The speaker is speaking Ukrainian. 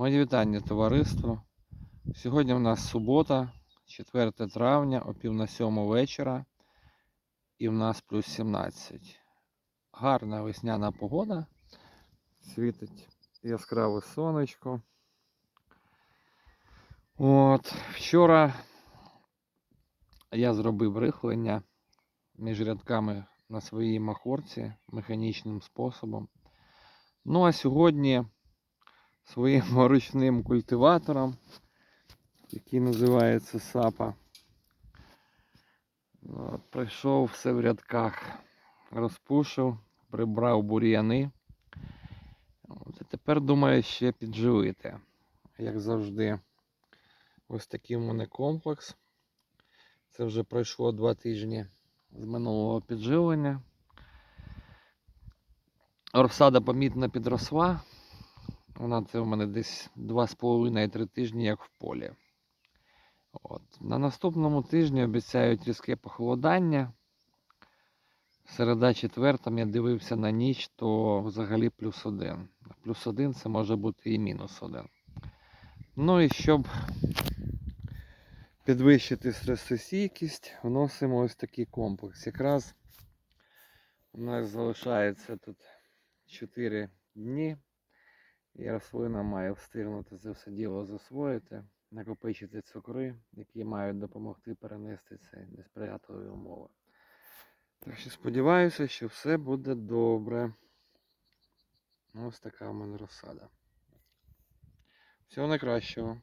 Мої вітання товариство. Сьогодні у нас субота, 4 травня, о пів на сьому вечора. І в нас плюс 17. Гарна весняна погода. Світить яскраве сонечко. От, вчора я зробив рихлення між рядками на своїй махорці механічним способом. Ну а сьогодні своїм ручним культиватором, який називається сапа. От, пройшов все в рядках, розпушив, прибрав бур'яни. От, і тепер думаю ще підживити. Як завжди, ось такий в мене комплекс. Це вже пройшло два тижні з минулого підживлення. Розсада помітно підросла. Вона це у мене десь 2,5-3 тижні, як в полі. От. На наступному тижні обіцяють різке похолодання. Середа четвертам я дивився на ніч, то взагалі плюс один. Плюс один це може бути і мінус один. Ну і щоб підвищити стресостійкість, вносимо ось такий комплекс. Якраз у нас залишається тут 4 дні. І рослина має встигнути це все діло засвоїти, накопичити цукри, які мають допомогти перенести це несприятливі умови. Так що сподіваюся, що все буде добре. Ось така в мене розсада. Всього найкращого.